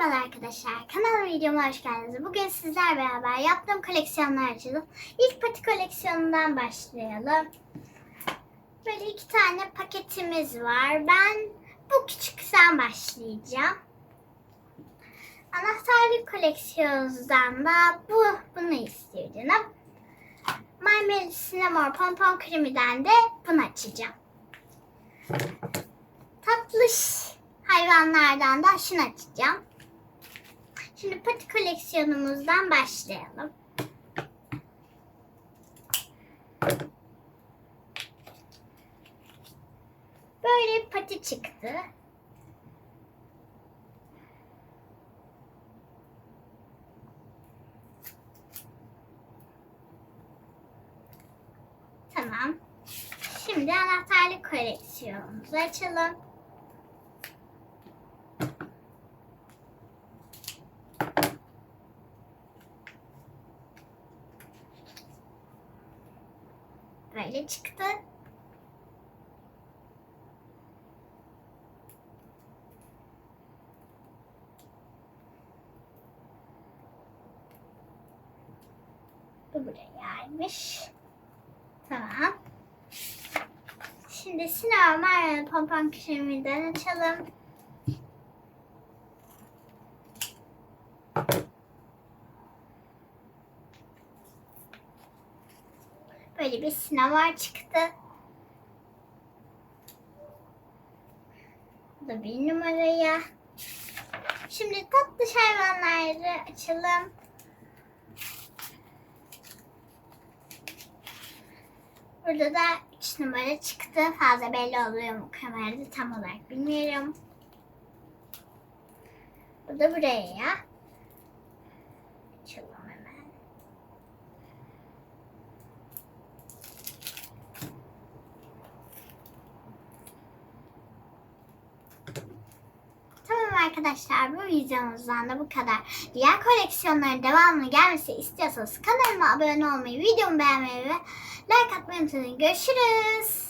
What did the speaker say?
Merhabalar arkadaşlar, kanalıma videoma hoş geldiniz. Bugün sizler beraber yaptığım koleksiyonlar açalım. İlk pati koleksiyonundan başlayalım. Böyle iki tane paketimiz var. Ben bu küçükten başlayacağım. Anahtarlık koleksiyonundan da bu, bunu istiyor canım. My Melody Cinnamon Pompon Creamy'den de bunu açacağım. Tatlış hayvanlardan da şunu açacağım. Şimdi pati koleksiyonumuzdan başlayalım. Böyle bir pati çıktı. Tamam. Şimdi anahtarlık koleksiyonumuzu açalım. Böyle çıktı. Bu burayaymış. Tamam. Şimdi Sinema Mario'nun pompon kreminden açalım. Böyle bir sinema çıktı. Bu da bir numaraya. Şimdi tatlı hayvanları açalım. Burada da 3 numara çıktı. Fazla belli oluyor mu kamerada tam olarak bilmiyorum. Bu da buraya. Açalım hemen. Tamam arkadaşlar bu videomuzdan da bu kadar. Diğer koleksiyonların devamını gelmesi istiyorsanız kanalıma abone olmayı, videomu beğenmeyi ve like atmayı unutmayın. Görüşürüz.